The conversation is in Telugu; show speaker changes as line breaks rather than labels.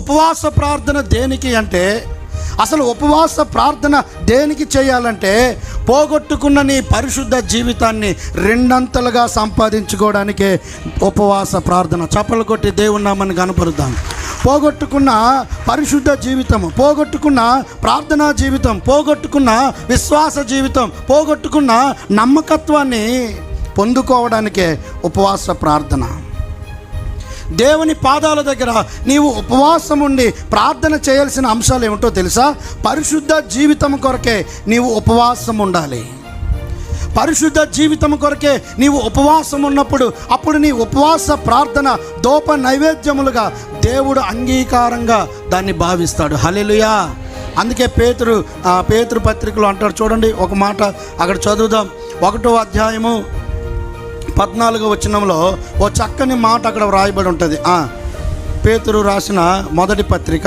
ఉపవాస ప్రార్థన దేనికి అంటే అసలు ఉపవాస ప్రార్థన దేనికి చేయాలంటే పోగొట్టుకున్న నీ పరిశుద్ధ జీవితాన్ని రెండంతలుగా సంపాదించుకోవడానికే ఉపవాస ప్రార్థన. చప్పలు కొట్టి దేవున్నామని కనపరుద్దాం. పోగొట్టుకున్న పరిశుద్ధ జీవితం పోగొట్టుకున్న ప్రార్థనా జీవితం పోగొట్టుకున్న విశ్వాస జీవితం పోగొట్టుకున్న నమ్మకత్వాన్ని పొందుకోవడానికే ఉపవాస ప్రార్థన. దేవుని పాదాల దగ్గర నీవు ఉపవాసం ఉండి ప్రార్థన చేయాల్సిన అంశాలు ఏమిటో తెలుసా? పరిశుద్ధ జీవితం కొరకే నీవు ఉపవాసం ఉండాలి. పరిశుద్ధ జీవితం కొరకే నీవు ఉపవాసం ఉన్నప్పుడు అప్పుడు నీ ఉపవాస ప్రార్థన దోప నైవేద్యములుగా దేవుడు అంగీకారంగా దాన్ని భావిస్తాడు. హలెలుయా అందుకే పేతురు ఆ పేతురు పత్రికలు అంటాడు చూడండి ఒక మాట అక్కడ చదువుదాం. ఒకటో అధ్యాయము పద్నాలుగో వచనంలో ఓ చక్కని మాట అక్కడ వ్రాయబడి ఉంటుంది. పేతురు రాసిన మొదటి పత్రిక